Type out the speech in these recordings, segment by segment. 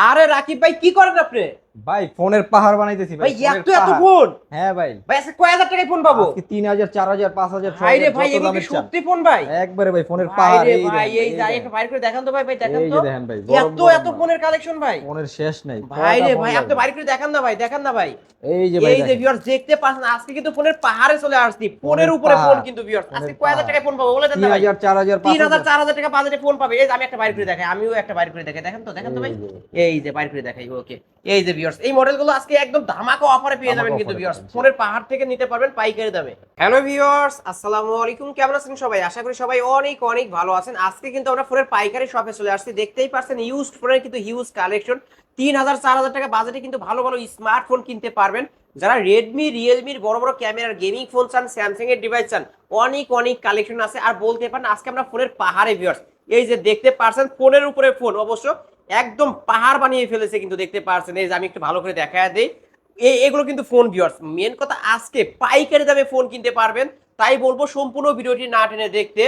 আরে রাকিব ভাই কি করেন আপনি? ভাই ফোনের পাহাড় বানাইতেছি ভাই ফোনের এত এত ফোন। হ্যাঁ ভাই। ভাই আজকে কয় হাজার টাকায় ফোন পাবো? আজকে তিন হাজার চার হাজার পাঁচ হাজার ছয় ভাই রে ভাই এগুলো কি সত্যি ফোন ভাই? একবারে ভাই ফোনের পাহাড় রে এই ভাই এই যাই একটু বাইর করে দেখান তো ভাই ভাই দেখান তো। দেখেন ভাই এত এত ফোনের কালেকশন ভাই। ফোনের শেষ নাই ভাই রে ভাই আপনি? বাইর করে দেখান না ভাই দেখান না ভাই। এই যে ভাই এই যে। ভিউয়ার্স দেখতে পাচ্ছেন আজকে কিন্তু ফোনের পাহাড়ে চলে আসছি। ফোনের উপরে ফোন কিন্তু ভিউয়ার্স আজকে কয় হাজার। টাকায় ফোন পাবো বলে দেন না ভাই। হাজার চার হাজার পাঁচ তিন হাজার হাজার। চার হাজার টাকা বাজেটে ফোন পাবে। এই যে আমি একটা বাইর করে দেখাই আমিও একটা বাইর করে দেখাই দেখেন তো দেখেন তো ভাই। এই যে। এই যে বাইর করে দেখাই ওকে। এই যে ভিউয়ার্স এই মডেলগুলো আজকে একদম ধামাকা অফারে পেয়ে যাবেন কিন্তু ভিউয়ার্স ফোনের পাহাড় থেকে নিতে পারবেন পাইকারি দামে। হ্যালো ভিউয়ার্স আসসালামু আলাইকুম কেমন আছেন সবাই? আশা করি সবাই অনেক অনেক ভালো আছেন। আজকে কিন্তু আমরা ফোনের পাইকারি শপে চলে আসছি। দেখতেই পারছেন ইউজড ফোনের কিন্তু হিউজ কালেকশন তিন হাজার চার হাজার টাকা বাজেটে কিন্তু ভালো ভালো স্মার্টফোন কিনতে পারবেন। যারা রেডমি রিয়েলমির বড় বড় ক্যামেরার গেমিং ফোন চান স্যামসাং এর ডিভাইস চান অনেক অনেক কালেকশন আছে। আর বলতে পারেন আজকে আমরা ফোনের পাহাড়ে ভিউয়ার্স এই যে দেখতে পারছেন ফোনের উপরে ফোন অবশ্য একদম পাহাড় বানিয়ে ফেলেছে কিন্তু দেখতে পারছেন। এই যে আমি একটু ভালো করে দেখা দিই। এগুলো কিন্তু ফোন ভিউয়ার্স মেন কথা আজকে পাইকারি দামে ফোন কিনতে পারবেন। তাই বলব সম্পূর্ণ ভিডিওটি না টেনে দেখতে।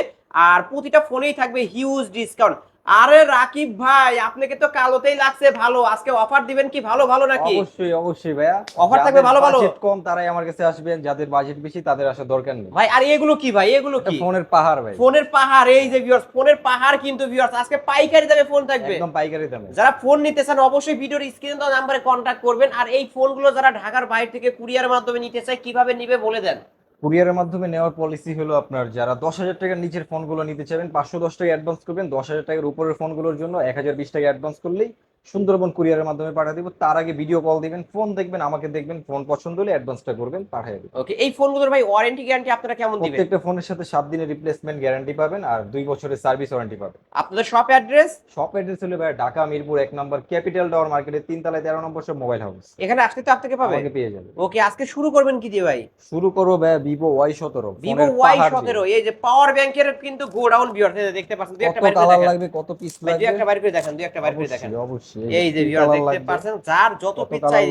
আর প্রতিটা ফোনেই থাকবে হিউজ ডিসকাউন্ট আরে রাকিব ভাই আপনাকে তো কালোতেই লাগছে ভালো। আজকে অফার দিবেন কি ভালো ভালো নাকি? অবশ্যই অবশ্যই ভাইয়া। Offer থাকবে ভালো ভালো? budget কম তারাই আমার কাছে আসবেন। যাদের বাজেট বেশি তাদের আসার দরকার নেই। ভাই আর এগুলো কি ভাই? এগুলো কি? ফোনের পাহাড় ভাই। ফোনের পাহাড় এই যে ভিউয়ার্স ফোনের পাহাড় কিন্তু ভিউয়ার্স আজকে পাইকারি দামে ফোন থাকবে। একদম পাইকারি দামে। যারা ফোন নিতে চান অবশ্যই ভিডিওর স্ক্রিনে দেওয়া নাম্বারে কন্ট্যাক্ট করবেন। আর এই ফোনগুলো যারা ঢাকার বাইরে থেকে কুরিয়ার মাধ্যমে নিতে চায় কীভাবে নিবে বলে দেন। কুরিয়ারের মাধ্যমে নেওয়ার পলিসি হলো আপনার যারা দশ হাজার টাকার নিচের ফোনগুলো নিতে চাবেন পাঁচশো দশ টাকা অ্যাডভান্স করবেন, দশ হাজার টাকার উপরের ফোনগুলোর জন্য এক হাজার বিশ টাকা অ্যাডভান্স করলেই সুন্দরবন কুরিয়ারের মাধ্যমে পাঠিয়ে দিব। তার আগে ভিডিও কল দিবেন ফোন দেখবেন আমাকে দেখবেন ফোন পছন্দ হলে অ্যাডভান্সটা করবেন পাঠিয়ে দেবেন। ওকে এই ফোনগুলোর ভাই ওয়ারেন্টি গ্যারান্টি আপনারা কেমন দিবেন? প্রত্যেকটা ফোনের সাথে সাত দিনের রিপ্লেসমেন্ট গ্যারান্টি পাবেন আর দুই বছরের সার্ভিস ওয়ারেন্টি পাবেন। আপনাদের শপ অ্যাড্রেস শপ অ্যাড্রেস হলো ভাই ঢাকা মিরপুর এক নম্বর ক্যাপিটাল টাওয়ার মার্কেটের তিন তলায় তেরো নম্বর সব মোবাইল হাউস এখানে আসলে তো আপনাকে পাবে? আমাকে পেয়ে যাবে। ওকে আজকে শুরু করবেন কি দিয়ে ভাই? শুরু করব ভাই ভিভো ওয়াই সতেরো ভিভো ওয়াই সতেরো এই যে পাওয়ার ব্যাংকের কিন্তু গোডাউন ভিউয়ার দেখতে পাচ্ছেন দুই একটা বাইর দেখেন। লাগবে কত পিস ভাই, দুই একটা বাইর করে দেখেন দুই একটা বাইর করে দেখেন। অবশ্যই। এই যে ভিউয়ার দেখতে পাচ্ছেন যার যত কত পিস চাই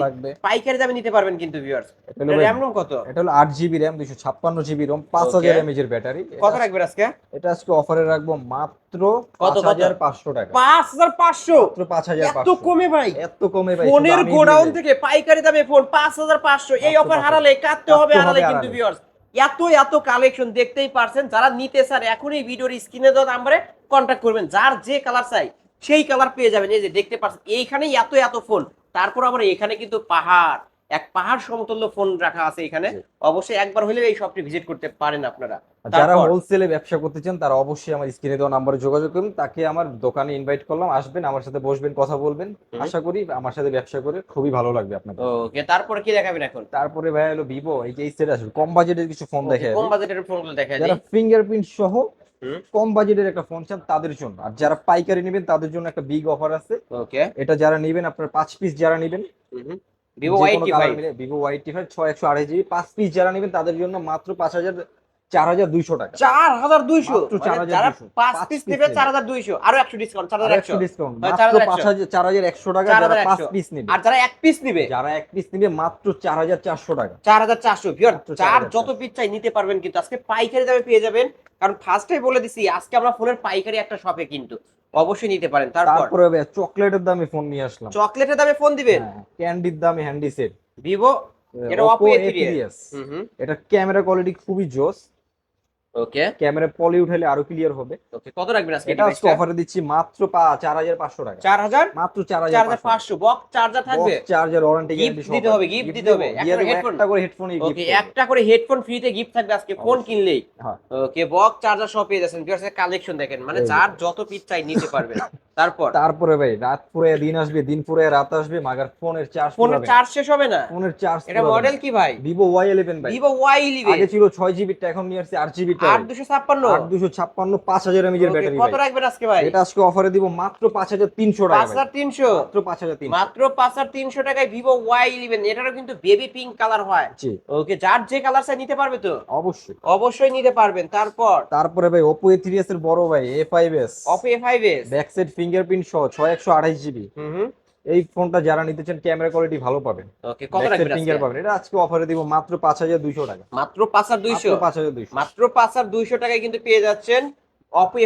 পাইকারি দামে নিতে পারবেন কিন্তু ভিউয়ার্স র্যাম রুম কত? এটা হলো আট জিবি র্যাম দুইশো ছাপ্পান্ন জিবি রোম পাঁচ Okay. এর ব্যাটারি। কত রাখবেন আজকে? এটা আজকে অফারে রাখব মাত্র কত, পাঁচ কত? হাজার পাঁচশো টাকা। পাঁচ হাজার পাঁচশো? মাত্র পাঁচ হাজার এত কমে ভাই। এত কমে ভাই ফোনের গোডাউন থেকে পাইকারি দামে ফোন পাঁচ হাজার পাঁচশো। এই অফার হারালে কাটতে হবে হারালে কিন্তু। ভিউয়ার্স এত এত কালেকশন দেখতেই পারছেন। যারা নিতে স্যার এখনই ভিডিওর স্ক্রিনে দেওয়া নাম্বারে কন্ট্যাক্ট করবেন। যার যে কালার চাই সেই কালার পেয়ে যাবেন। এই যে দেখতে পাচ্ছেন এইখানেই এত এত ফোন তারপর আবার এখানে কিন্তু পাহাড়। এক পাহাড় সমতুল্য ফোন রাখা আছে এখানে। অবশ্যই একবার হলেও এই শপটি ভিজিট করতে পারেন আপনারা। যারা? হোলসেলে ব্যবসা করতে চান তারা অবশ্যই আমার স্ক্রিনে দেওয়া নাম্বারে যোগাযোগ করুন। তাকে আমার দোকানে ইনভাইট করলাম। আসবেন আমার সাথে বসবেন কথা বলবেন। আশা করি আমার সাথে ব্যবসা করে খুবই ভালো লাগবে আপনাদের। ওকে তারপরে কি দেখাবেন এখন? তারপরে ভাই হলো ভিভো এই যে এই সেট আসবে। কম বাজেটের কিছু ফোন দেখে কম বাজেটের ফোনগুলো দেখা যারা ফিঙ্গারপ্রিন্ট সহ। কম বাজেটের একটা ফোন চান তাদের জন্য। আর যারা পাইকারি নেবেন তাদের জন্য একটা বিগ অফার আছে। ওকে এটা যারা নেবেন আপনার পাঁচ পিস যারা নেবেন Vivo Y T five Vivo Y T five ছয় একশো আড়াই জিবি পাঁচ পিস যারা নেবেন তাদের জন্য মাত্র পাঁচ হাজার চার হাজার দুইশো টাকা চার হাজার দুইশো মাত্র মানে 4,200 যারা পাঁচ পিস নেবে নেবে। চার হাজার দুইশো আরও একশো ডিসকাউন্ট চার হাজার একশো একশো ডিসকাউন্ট হয় মাত্র 4,100 পাঁচ হাজার চার হাজার একশো টাকা যারা পাঁচ পিস নেবে আর যারা এক পিস নিবে যারা এক পিস নেবে মাত্র চার হাজার চারশো টাকা চার হাজার চারশো চার যত পিস চাই নিতে পারবেন কিন্তু আজকে পাইকারি দামে পেয়ে যাবেন কারণ ফার্স্টে বলে দিছি আজকে আমরা ফোনের পাইকারি একটা শপে কিন্তু অবশ্যই নিতে পারেন তারপর চকলেটের দামে ফোন নিয়ে আসলাম চকলেটের দামে ফোন দিবেন ক্যান্ডির দামে হ্যান্ডি সেট ভিভো এটা Oppo A3s হুম হুম এটা ক্যামেরা কোয়ালিটি খুবই জোস ওকে। ক্যামেরা পলি উঠাইলে আরও ক্লিয়ার হবে। ওকে কত রাখবেন আজকে এটা আজকে অফারে দিচ্ছি মাত্র চার হাজার পাঁচশো টাকা। চার হাজার? মাত্র চার চার হাজার হাজার পাঁচশো। বক্স চার্জার থাকবে? চার্জার ওয়ারেন্টি গিফট দিতে হবে, গিফট দিতে হবে। একটা করে হেডফোন ওকে একটা করে হেডফোন ফ্রিতে গিফট থাকবে আজকে ফোন কিনলেই। হ্যাঁ। ওকে বক্স চার্জার সব পেয়ে যাচ্ছেন। কালেকশন দেখেন। মানে যার যত পিস চাই নিতে পারবেন। তারপর? তারপরে ভাই রাত পুরে দিন আসবে দিন পুরে রাত আসবে মাগার ফোনের চার্জ ফোনের চার্জ শেষ হবে না? ফোনের চার্জ এটা মডেল কি ভাই? ভিভো ওয়াই ইলেভেন ভাই। আগে ছিল জিবি এখন নিয়ে আসছে এমএজ এর ব্যাটারি কত রাখবেন আজকে ভাই? এটা আজকে অফারে দিব মাত্র পাঁচ হাজার তিনশো পাঁচ টাকা ভাই। হাজার তিনশো। মাত্র পাঁচ হাজার তিনশো। মাত্র পাঁচ হাজার তিনশো টাকায় এটারও কিন্তু বেবি পিঙ্ক কালার হয়। জি। ওকে যার যে কালার চাই নিতে পারবে তো? অবশ্যই। অবশ্যই নিতে পারবেন। তারপর? তারপরে ভাই ওপো এ থ্রি এস এর বড় ভাই A five S Oppo A five S back side fingerprint সহ ছয় একশো আঠাইশ জিবি এই ফোনটা যারা নিতে চান ক্যামেরা কোয়ালিটি ভালো পাবেন। ওকে কত রাখবেন ফিঙ্গার পাবেন। এটা আজকে অফারে দিব মাত্র পাঁচ হাজার দুইশো টাকা। মাত্র পাঁচ হাজার দুইশো? পাঁচ হাজার দুইশো। মাত্র পাঁচ হাজার দুইশো টাকায় কিন্তু পেয়ে যাচ্ছেন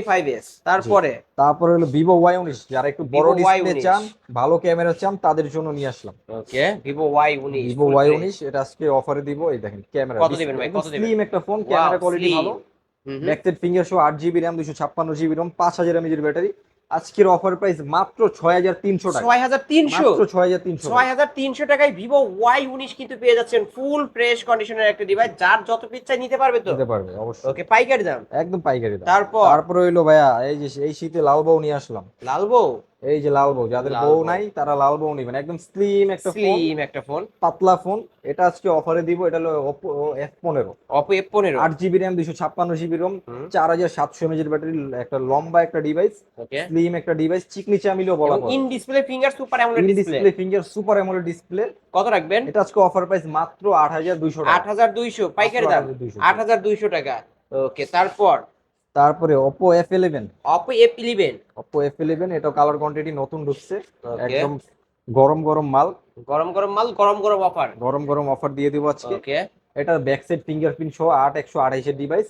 ফাইভ এস তারপরে? তারপরে হলো ভিভো ওয়াই উনিশ। যারা একটু বড় ডিসপ্লে চান ভালো ক্যামেরা চান তাদের জন্য নিয়ে আসলাম। ওকে ভিভো ওয়াই উনিশ ভিভো ওয়াই উনিশ এটা আজকে অফারে দিব। এই দেখেন ক্যামেরা কত দিবেন ভাই, কত দিবেন? স্লিম একটা ফোন ক্যামেরা কোয়ালিটি ভালো। হুম ফিঙ্গার শো আট জিবি র্যাম দুশো ছাপ্পান্ন জিবি রম পাঁচ হাজার এমএজের ব্যাটারি আজকের অফার প্রাইস মাত্র ছয় হাজার তিনশো টাকা। ছয় হাজার তিনশো। ছয় হাজার তিনশো ছয় হাজার তিনশো টাকায় ভিভো ওয়াই উনিশ কিন্তু পেয়ে যাচ্ছেন ফুল ফ্রেশ কন্ডিশনের একটা ডিভাইস যার যত পিচ্ছায় নিতে পারবে তো। নিতে পারবে অবশ্যই। ওকে পাইকারি দাম। একদম পাইকারি দাম। তারপর? তারপর হইল ভাইয়া এই যে এই শীতে লাল বউ নিয়ে আসলাম। লাল বউ এই যে লাল বউ যাদের বউ। নাই তারা লাল বউ নিবেন। একদম স্লিম একটা ফোন স্লিম একটা ফোন পাতলা ফোন এটা আজকে অফারে দিব এটা হলো জিবি র্যাম দুশো ছাপ্পান্ন জিবি রোম চার হাজার সাতশো এমএজের ব্যাটারি একটা লম্বা একটা ডিভাইস ওকে স্লিম একটা ডিভাইস চিকনি চামিলেও বলা in display finger super AMOLED display display finger super AMOLED display কত রাখবেন? এটা আজকে অফার প্রাইস মাত্র আট হাজার দুইশো আট হাজার দুইশো পাইকারি দাম। 8,200 আট হাজার দুইশো টাকা। ওকে তারপর তারপরে Oppo F eleven Oppo F eleven এটা কালার কোয়ান্টিটি নতুন ঢুকছে। একদম গরম গরম মাল। গরম গরম মাল গরম গরম অফার গরম গরম অফার দিয়ে দিব আজকে। ওকে এটা ব্যাক সাইড ফিঙ্গারপ্রিন্ট সহ আট একশো আঠাইশের ডিভাইস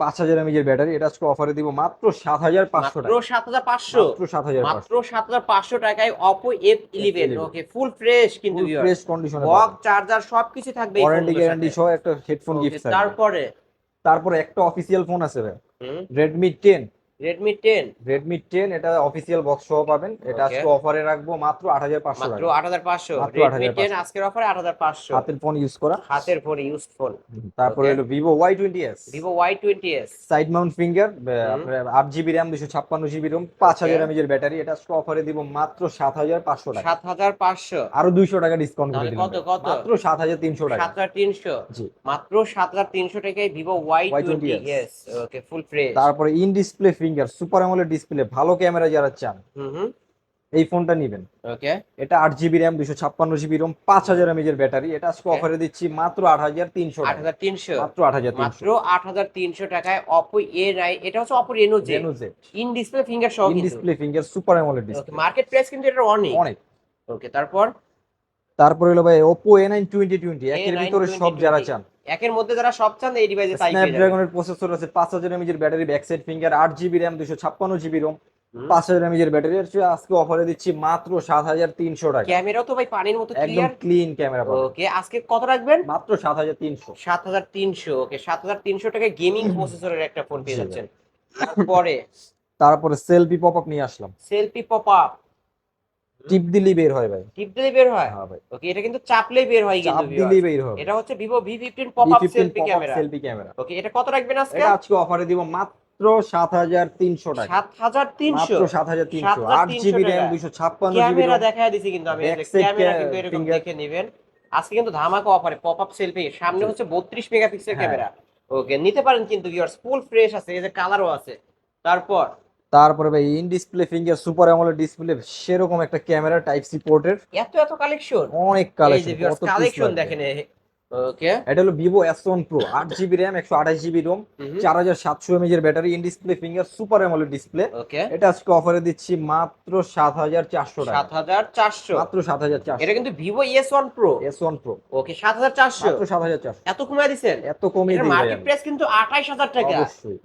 পাঁচ হাজার এমএজের ব্যাটারি এটা আজকে অফারে দিব মাত্র সাত হাজার পাঁচশো মাত্র সাত হাজার পাঁচশো। মাত্র সাত হাজার মাত্র সাত হাজার পাঁচশো টাকায় Oppo F eleven okay full fresh কিন্তু ফ্রেশ কন্ডিশনে বক চার্জার সবকিছু থাকবে ওয়ারেন্টি গ্যারান্টি সহ একটা হেডফোন গিফট তারপরে? তারপরে একটা অফিসিয়াল ফোন আছে Redmi ten Redmi ten Redmi ten এটা অফিসিয়াল বক্স সহ পাবেন। এটা আজকে অফারে রাখব মাত্র আট হাজার পাঁচশো মাত্র টাকা। আট হাজার পাঁচশো। মাত্র রেডমি 8,500 টেন আজকের অফারে আট হাজার পাঁচশো। হাতের ফোন ইউজ করা। হাতের ফোন ইউজ ফোন তারপরে হলো Vivo Y twenty S side mount finger দুশো ছাপ্পান্ন জিবি রোম পাঁচ হাজার Okay. এমএজের ব্যাটারি। এটা আজকে অফারে দিব মাত্র সাত হাজার পাঁচশো টাকা। সাত হাজার পাঁচশো। আরও দুইশো টাকা ডিসকাউন্ট করে দিলাম কত, কত? মাত্র সাত হাজার তিনশো টাকা। সাত হাজার তিনশো। জি। মাত্র সাত হাজার তিনশো টাকায় Vivo Y twenty Y20s S okay full fresh তারপরে in display finger super AMOLED display ভালো ক্যামেরা যারা চান এই ফোনটা নিবেন। ওকে এটা আট জিবি র্যাম দুশো ছাপ্পান্ন জিবি রোম পাঁচ হাজার এমএজের ব্যাটারি এটা আজকে অফারে দিচ্ছি মাত্র আট হাজার তিনশো আট হাজার তিনশো। মাত্র আট হাজার মাত্র আট হাজার তিনশো টাকায় অপো এ নাই এটা হচ্ছে Oppo Reno Z Reno Z in display finger সহ in display finger super AMOLED display market price কিন্তু এটা অনেক। অনেক। ওকে তারপর তারপরে হলো ভাই নাইন টোয়েন্টি টোয়েন্টি একের ভিতরে সব যারা চান। একের মধ্যে যারা সব চান এই ডিভাইসে তাই স্ন্যাপড্রাগনের প্রসেসর আছে পাঁচ হাজার এমএজের ব্যাটারি ব্যাক সাইড ফিঙ্গার আট জিবি র্যাম দুশো ছাপ্পান্ন জিবি রোম হুম। পাঁচ হাজার এমএজের ব্যাটারি আজকে অফারে দিচ্ছি মাত্র সাত হাজার তিনশো টাকা। ক্যামেরা তো ভাই পানির মতো ক্লিয়ার একদম ক্লিন ক্যামেরা পাবেন। ওকে আজকে কত রাখবেন? মাত্র সাত হাজার তিনশো। সাত হাজার তিনশো ওকে সাত হাজার তিনশো টাকায় গেমিং প্রসেসরের একটা ফোন পেয়ে যাচ্ছেন। তারপরে? তারপরে সেলফি পপ আপ নিয়ে আসলাম। সেলফি পপ আপ টিপ দিলেই বের হয় ভাই। টিপ দিলে বের হয়? হ্যাঁ ভাই। ওকে এটা কিন্তু চাপলেই বের হয় কিন্তু viewers। বের হবে। এটা হচ্ছে Vivo V fifteen pop up selfie camera selfie camera okay এটা কত রাখবেন আজকে? এটা আজকে অফারে দিব মাত্র সাত হাজার তিনশো টাকা। সাত হাজার তিনশো? সাত হাজার তিনশো। আট 7,300 জিবি র্যাম টাকা। ছাপ্পান্ন জিবি ক্যামেরা দেখা দিছি কিন্তু আমি ক্যামেরা কিন্তু এরকম দেখে নেবেন। আজকে কিন্তু ধামাকা অফারে পপ আপ সেলফি সামনে হচ্ছে বত্রিশ মেগাপিক্সেল হ্যাঁ। ক্যামেরা ওকে নিতে পারেন কিন্তু ভিউয়ার্স ফুল ফ্রেশ আছে এই যে কালারও আছে। তারপর তারপরে ভাই in display finger super AMOLED display সেরকম একটা ক্যামেরা টাইপ সি পোর্টের এত এত কালেকশন অনেক কালেকশন কালেকশন দেখেন ওকে এটা হলো ভিভো এস ওয়ান প্রো আট জিবি র্যাম একশো আঠাশ জিবি রোম চার হাজার সাতশো এমএজ এর battery in display finger super AMOLED display okay এটা আজকে অফারে দিচ্ছি মাত্র সাত হাজার চারশো সাত টাকা হাজার চারশো। মাত্র সাত হাজার চারশো। এটা কিন্তু Vivo S one pro S one pro okay সাত হাজার চারশো। সাত হাজার চারশো। এত কমিয়ে দিচ্ছেন এত কমিয়ে এর ভাই মার্কেট আমি। প্রাইস কিন্তু আঠাইশ হাজার টাকা।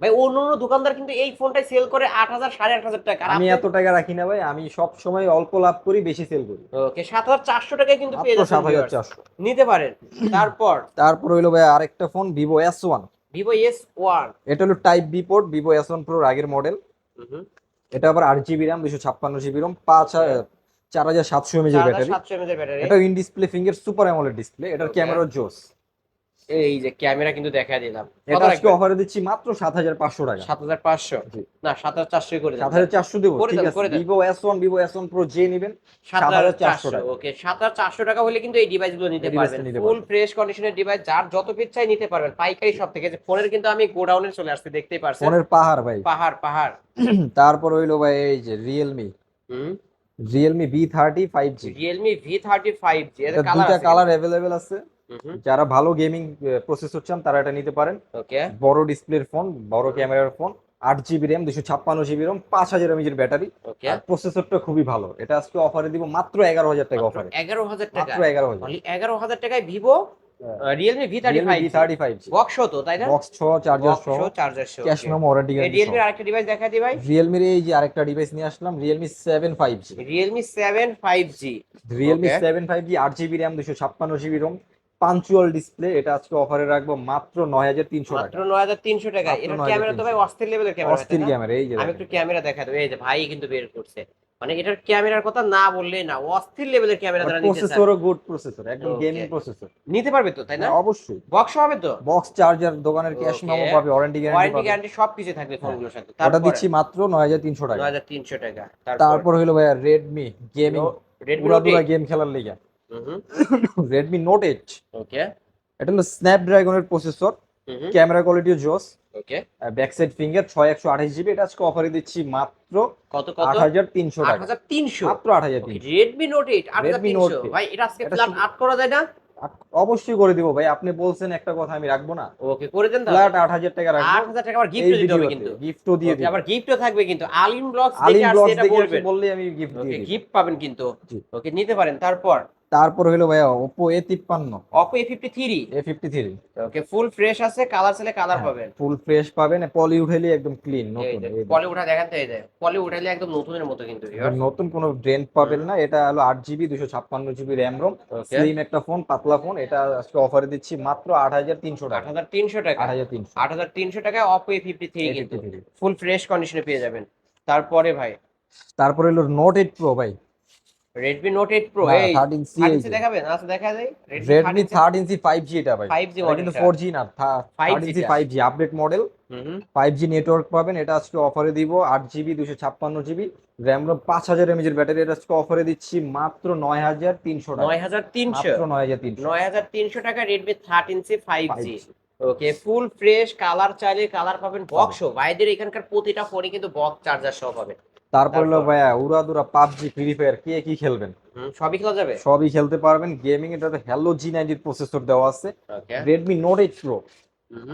ভাই অন্য অন্য দোকানদার কিন্তু এই ফোনটাই সেল করে আট হাজার সাড়ে আট হাজার টাকা। আমি এত টাকা রাখি না ভাই আমি সব সময় অল্প লাভ করি বেশি সেল করি। ওকে সাত হাজার চারশো টাকায় কিন্তু পেয়ে মাত্র সাত হাজার চারশো। নিতে পারেন। তারপর? তারপর হইল ভাই আরেকটা phone Vivo S one Vivo S one এটা হলো type B port Vivo S one প্রোর আগের মডেল এটা আবার আট জিবি র্যাম দুশো ছাপ্পান্ন জিবি রোম পাঁচ চার হাজার সাতশো এমএজ ব্যাটারি এটা in display finger super AMOLED display এটার ক্যামেরা জোস এই যে ক্যামেরা কিন্তু দেখা দিলাম। এটা আজকে অফারে দিচ্ছি মাত্র সাত হাজার পাঁচশো টাকা। সাত হাজার পাঁচশো? জি। না সাত হাজার চারশো করে সাত হাজার চারশো দেবো। করে ঠিক আছে S one Vivo S pro যে নেবেন সাত হাজার 7,400 চারশো টাকা। ওকে সাত হাজার চারশো টাকা হলে কিন্তু এই ডিভাইসগুলো নিতে পারবেন। ফুল ফ্রেশ কন্ডিশনের ডিভাইস যার যত পিস চাই নিতে পারবেন। পাইকারি সব থেকে যে ফোনের কিন্তু আমি গোডাউনে চলে আসতে দেখতেই পারছেন। ফোনের পাহাড় ভাই। পাহাড় পাহাড়। তারপর হইল ভাই এই যে রিয়েলমি হুম? জি Realme V thirty five G এর কালার আছে। কালার অ্যাভেলেবেল আছে। যারা ভালো গেমিং প্রসেসর চান তারা এটা নিতে পারেন। ওকে বড় ডিসপ্লের ফোন বড় ক্যামেরার ফোন আট জিবি র্যাম দুশো ছাপ্পান্ন জিবি রোম পাঁচ হাজার এমএজের ব্যাটারি প্রসেসরটা খুবই ভালো। এটা আজকে অফারে দিব মাত্র এগারো হাজার টাকা অফারে এগারো হাজার টাকা? মাত্র এগারো হাজার। এগারো হাজার টাকায় Vivo Realme V thirty five box তো তাই না? বক্স ছ চার্জার সহ চার্জার সহ ক্যাশ মেমো ওয়ারেন্টি আরেকটা ডিভাইস দেখা দিই ভাই। রিয়েলমির এই যে আরেকটা ডিভাইস নিয়ে আসলাম Realme seven five G Realme seven five G Realme. Seven five G আট জিবি র্যাম দুশো ছাপ্পান্ন জিবি রোম পাঞ্চুয়াল ডিসপ্লে এটা আজকে অফারে রাখব মাত্র নয় হাজার তিনশো মাত্র টাকা। নয় হাজার তিনশো টাকা। মাত্র এটার 9,300 ক্যামেরা তো ভাই অস্থির লেভেলের ক্যামেরা অস্থির ক্যামেরা এই যে আমি একটু ক্যামেরা দেখা দেবো এই যে ভাই কিন্তু বের করছে। মানে এটার ক্যামেরার কথা না বললেই না অস্থির লেভেলের ক্যামেরা তারা নিতে প্রসেসরও গুড প্রসেসর একদম গেমিং প্রসেসর নিতে পারবে তো তাই না? অবশ্যই। বক্স হবে তো? বক্স চার্জার দোকানের ক্যাশ. মেমো পাবে warranty guarantee warranty guarantee guarantee সবকিছু থাকবে ফোনগুলোর সাথে। ওটা দিচ্ছি মাত্র নয় হাজার তিনশো টাকা। নয় হাজার তিনশো টাকা। তারপর? হলো ভাইয়া রেডমি গেমিং রেডমি গেম খেলার লিগা। রেডমি নোট এইট ওকে এটা হলো স্ন্যাপড্রাগনের প্রসেসর ক্যামেরা কোয়ালিটিও জোস। ওকে ব্যাক সাইড ফিঙ্গার ছয় একশো আঠাশ জিবি এটা আজকে অফারে দিচ্ছি মাত্র কত কত? আট হাজার তিনশো আট টাকা হাজার তিনশো? মাত্র আট হাজার তিনশো। রেডমি নোট এইট আট হাজার Redmi Note তিনশো 8 ভাই এটা আজকে শুধু- আট করা যায় না? অবশ্যই করে দিব ভাই আপনি বলছেন একটা কথা আমি রাখব না। ওকে করে দেন তাহলে। ফ্ল্যাট আট হাজার টাকা আট রাখব হাজার টাকা আবার গিফট দিতে হবে কিন্তু। গিফটও দিয়ে দিই আবার গিফটও থাকবে কিন্তু। আলিম ব্লগস ব্লগস আসছে এটা বলবেন। বললে আমি গিফট দিয়ে দিই গিফট পাবেন কিন্তু। ওকে নিতে পারেন। তারপর তারপর হলো ভাইয়া ওপো এ তিপ্পান্ন Oppo A fifty three A fifty three okay full fresh আছে কালার ছেলে কালার পাবেন। ফুল ফ্রেশ পাবেন পলি উঠাইলে একদম ক্লিন নতুন পলি উঠা দেখান তো এই যে পলি উঠাইলে একদম নতুনের মতো কিন্তু নতুন কোনো ড্রেন পাবেন না এটা হলো আট জিবি দুশো ছাপ্পান্ন জিবি র্যাম রোম স্লিম একটা ফোন পাতলা ফোন এটা আজকে অফারে দিচ্ছি মাত্র আট হাজার তিনশো আট টাকা হাজার তিনশো টাকা। আট হাজার তিনশো। আট হাজার তিনশো টাকায় অপো এ ফিফটি থ্রি কিন্তু। ফুল ফ্রেশ কন্ডিশনে পেয়ে যাবেন। তারপরে ভাই। তারপরে হলো নোট এইট প্রো ভাই। রেডমি নোট এইট প্রো এই থার্টিন সি থার্টিন সি দেখাবেন আচ্ছা দেখা যায় থার্টিন সি ফাইভ জি এটা ভাই। 5G এটা কিন্তু মডেলটা। ফোর জি না 5G thirteen five G update model হুম ফাইভ জি নেটওয়ার্ক পাবেন এটা আজকে অফারে দিব আট জিবি দুশো ছাপ্পান্ন জিবি র্যাম রোম পাঁচ হাজার এমএজের ব্যাটারি এটা আজকে অফারে দিচ্ছি মাত্র নয় হাজার তিনশো টাকা। নয় হাজার তিনশো। মাত্র নয় হাজার তিনশো। নয় হাজার তিনশো টাকা Redmi thirteen inch five G okay full fresh colour চাইলে কালার পাবেন বক্সও ভাইদের এখানকার প্রতিটা ফোনে কিন্তু বক্স চার্জার সহ পাবেন। তারপর হলো? ভাইয়া উড়াদুরা পাবজি ফ্রি ফায়ার কে কি খেলবেন? সবই খেলা যাবে? সবই খেলতে পারবেন। গেমিং এটাতে হ্যালো জি নাইনটির প্রসেসর দেওয়া আছে। রেডমি নোট এইট প্রো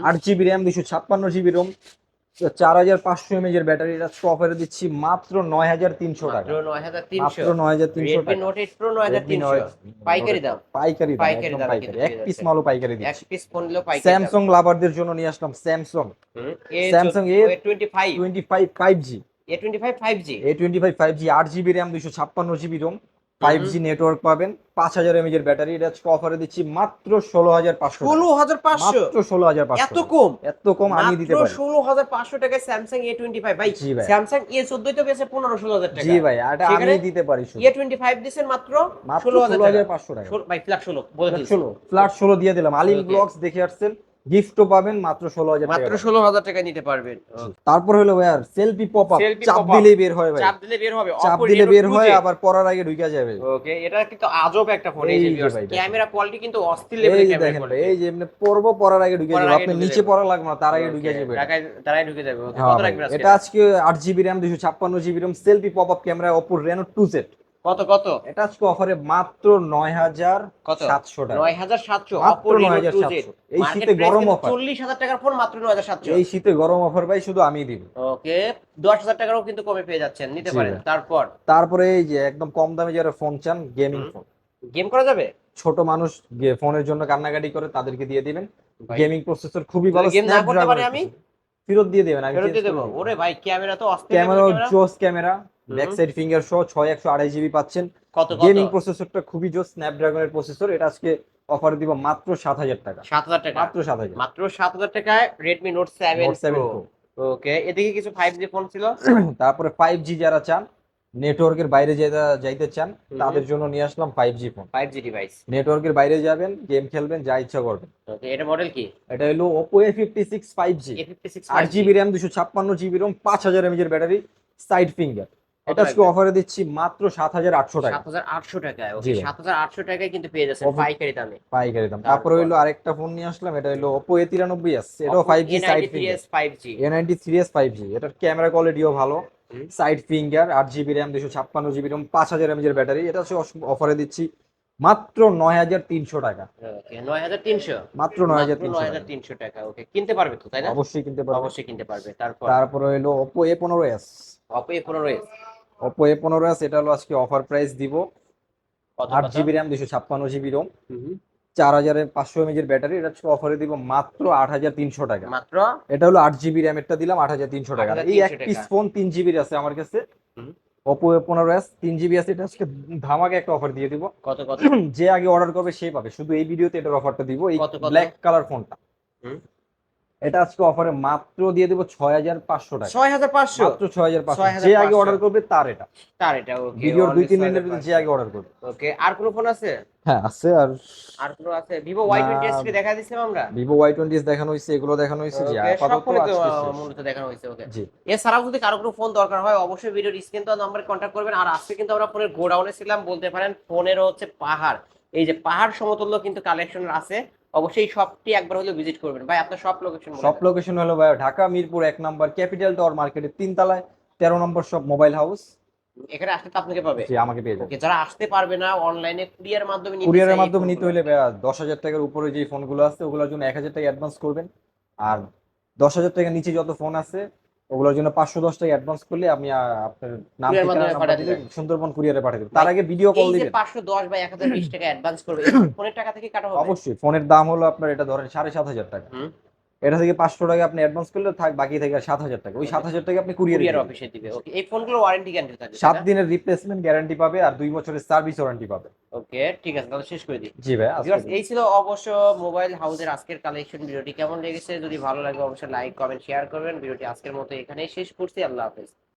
আট জিবি র্যাম দুশো ছাপ্পান্ন জিবি রোম চার হাজার পাঁচশো এমএজ এর ব্যাটারি এটা অফারে দিচ্ছি মাত্র নয় হাজার তিনশো টাকা। মাত্র নয় হাজার তিনশো পাইকারি দাম। পাইকারি পাইকারি এক পিস। মালও পাইকারি এক দিচ্ছি পিস ফোন নিলেও পাইকারি স্যামসাং লাভারদের জন্য নিয়ে আসলাম স্যামসাং Samsung এ twenty five twenty five five G network পাবেন এর ব্যাটারি এটা আজকে অফারে দিচ্ছি মাত্র এত কম? এত কম আমি দিতে পারি। টাকায় ভাই তো টাকা। জি ভাই এটা আমি দিতে পারি মাত্র টাকা। ভাই ফ্ল্যাট ষোলো বলে দিচ্ছি। ষোলো ফ্ল্যাট ষোলো দিয়ে দিলাম। আলিম. ব্লগস দেখে আসছেন গিফটও পাবেন মাত্র ষোলো হাজার মাত্র ষোলো হাজার টাকা নিতে পারবেন। তারপর হলো ভাই আর সেলফি পপ আপ চাপ pop-up। বের হয় ভাই। চাপ দিলে বের হবে চাপ দিলে বের হয় আবার পরার আগে ঢুকে যাবে। ওকে এটা কিন্তু আজব একটা ফোন এই ক্যামেরা কোয়ালিটি কিন্তু অস্থির লেভেলের ক্যামেরা এই যে এমনি পড়ব পরার আগে ঢুকে যাবে। আপনি নিচে। পড়া লাগবে না তার আগে ঢুকে যাবে। তারাই ঢুকে যাবে। হ্যাঁ কত ভাই, রাখবেন এটা আজকে আট জিবি র্যাম দুশো ছাপ্পান্ন GB RAM selfie pop up camera অপর রেনো টু সেট কত কত? এটা আজকে অফারে মাত্র নয় হাজার কত? সাতশো টাকা। নয় হাজার সাতশো মাত্র Oppo Reno 9700 এই শীতে গরম। চল্লিশ হাজার টাকার ফোন মাত্র নয় হাজার সাতশো। এই শীতে গরম অফার ভাই শুধু আমি দিব। ওকে দশ হাজার টাকারও কিন্তু কমে পেয়ে যাচ্ছেন নিতে পারেন। তারপর? তারপরে এই যে একদম কম দামে যারা ফোন চান গেমিং ফোন গেম করা যাবে? ছোট মানুষ ফোনের জন্য কান্নাকাটি করে তাদেরকে দিয়ে দিবেন। গেমিং প্রসেসর খুবই ভালো গেম না করতে পারি আমি? ফেরত দিয়ে দেবেন আমি ফেরত দিয়ে দেবো। ওরে ভাই ক্যামেরা তো অস্থির ক্যামেরা। জোস ক্যামেরা। ব্যাক সাইড ফিঙ্গার সহ ছয় একশো আড়াই জিবি পাচ্ছেন। কত গেমিং প্রসেসরটা খুবই জোস স্ন্যাপড্রাগনের প্রসেসর এটা আজকে অফার দিব মাত্র সাত হাজার টাকা। সাত হাজার টাকা। মাত্র সাত হাজার। মাত্র সাত হাজার টাকায় Redmi Note seven Note 7 Pro। Okay এদিকে কিছু ফাইভ জি ফোন ছিল? তারপরে ফাইভ জি যারা চান নেটওয়ার্কের বাইরে যাইতে চান তাদের জন্য নিয়ে আসলাম five G phone five G device নেটওয়ার্কের বাইরে যাবেন গেম খেলবেন যা ইচ্ছা করবেন। এটা মডেল কি? এটা হলো Oppo A fifty six five G A fifty six আট জিবি র্যাম দুশো ছাপ্পান্ন জিবি রোম পাঁচ হাজার এমএজ এর ব্যাটারি সাইড ফিঙ্গার এটা আজকে? অফারে দিচ্ছি মাত্র সাত হাজার আটশো টাকা। সাত হাজার আটশো টাকায় ওকে ভাই। সাত হাজার আটশো টাকায় কিন্তু পেয়ে যাচ্ছেন পাইকারি দামে। পাইকারি দাম। তারপর? হলো আরেকটা ফোন নিয়ে আসলাম এটা হলো ওপো এ তিরানব্বই এস এটাও five G side finger five G A ninety three S five G এটার ক্যামেরা কোয়ালিটিও ভালো। সাইড ফিঙ্গার আট জিবি র্যাম দুশো ছাপ্পান্ন জিবি রোম পাঁচ হাজার এমএজ এর ব্যাটারি এটা অফারে দিচ্ছি মাত্র নয় হাজার তিনশো টাকা। ওকে নয় হাজার তিনশো? মাত্র নয় হাজার তিনশো হাজার তিনশো টাকা ওকে কিনতে পারবে তো তাই না? অবশ্যই কিনতে পারব। অবশ্যই কিনতে পারবে তারপর? তারপরে হলো ওপো এ পনেরো এস অপো এ পনেরো এস ওপো এ পনেরো এস এটা হলো আজকে অফার প্রাইস দিব। আট? জিবি র্যাম দুশো ছাপ্পান্ন জিবি রোম। চার হাজারে পাঁচশো এমএজ এর ব্যাটারি এটা অফারে দিব মাত্র আট হাজার তিনশো টাকা। মাত্র? এটা হলো আট জিবি র্যামেরটা দিলাম আট হাজার তিনশো টাকা। 8,300 এই এক পিস ফোন তিন জিবির আছে আমার কাছে। ওপো পনেরো এস তিন জিবি আছে এটা আজকে ধামাকে একটা অফার দিয়ে দিব। কত কত? যে আগে অর্ডার করবে সে পাবে। শুধু এই ভিডিওতে এটার অফারটা দিব এই? ব্ল্যাক কালার ফোনটা। এটা আজকে অফারে মাত্র দিয়ে দিব ছয় হাজার পাঁচশো টাকা। ছয় হাজার পাঁচশো? মাত্র ছয় হাজার পাঁচশো। যে আগে অর্ডার করবে তার এটা। তার এটা ওকে ভিডিওর দুই তিন মিনিটের ভিতরে যে আগে অর্ডার করবে। ওকে আর কোনো ফোন আছে? হ্যাঁ আছে আর আর কোনো আছে? Vivo Y twenty. এস দেখা দিছিলাম আমরা? ভিভো ওয়াই টোয়েন্টি দেখানো হয়েছে এগুলো দেখানো হয়েছে যে আপাতত। মূলত দেখানো হয়েছে ওকে জি। এছাড়াও যদি কারও কোনো ফোন দরকার হয় অবশ্যই ভিডিওর স্ক্রিন তো নাম্বারে কন্ট্যাক্ট করবেন। আর আজকে কিন্তু আমরা ফোনের গোডাউনে ছিলাম বলতে পারেন ফোনেরও হচ্ছে পাহাড়। এই যে পাহাড় সমতুল্য কিন্তু কালেকশন আছে। অবশ্যই শপটি একবার হলেও ভিজিট করবেন। ভাই আপনার সব লোকেশন সব লোকেশন হলো ভাই ঢাকা মিরপুর এক নম্বর ক্যাপিটাল টাওয়ার মার্কেটের তিন তলায় তেরো নম্বর সব মোবাইল হাউস এখানে আসতে তো আপনাকে পাবে। জি আমাকে পেয়ে যাবে। যারা আসতে পারবে না অনলাইনে কুরিয়ার মাধ্যমে নিতে কুরিয়ারের মাধ্যমে নিতে হলে দশ হাজার টাকার উপরে যে ফোনগুলো আছে ওগুলোর জন্য এক হাজার টাকা অ্যাডভান্স করবেন। আর দশ হাজার টাকার নিচে যত ফোন আছে ওগুলোর জন্য পাঁচশো দশ টাকা অ্যাডভান্স করলে আমি আপনার নাম সুন্দরবন কুরিয়ারে পাঠিয়ে দেবেন তার আগে ভিডিও কল দিবেন। পাঁচশো দশ বা এক হাজার বিশ টাকা অ্যাডভান্স করবে ফোনের টাকা থেকে কাটা হবে? অবশ্যই ফোনের দাম হলো আপনার এটা ধরেন সাড়ে সাত হাজার টাকা। এটা থেকে পাঁচশো টাকা আপনি অ্যাডভান্স করলে থাক বাকি থেকে সাত হাজার টাকা। ওই সাত হাজার টাকা আপনি কুরিয়ারে অফিসে দিবে। ওকে এই ফোনগুলো ওয়ারেন্টি গ্যারান্টি থাকবে সাত দিনের রিপ্লেসমেন্ট গ্যারান্টি পাবে আর দুই বছরের সার্ভিস ওয়ারেন্টি পাবে। ওকে ঠিক আছে তাহলে শেষ করে দিই। জি ভাই এই ছিল অবশ্য মোবাইল হাউসের আজকের কালেকশন ভিডিওটি কেমন লেগেছে? যদি ভালো লাগে অবশ্যই লাইক কমেন্ট শেয়ার করবেন। ভিডিওটি আজকের মতো এখানেই শেষ করছি। আল্লাহ হাফেজ।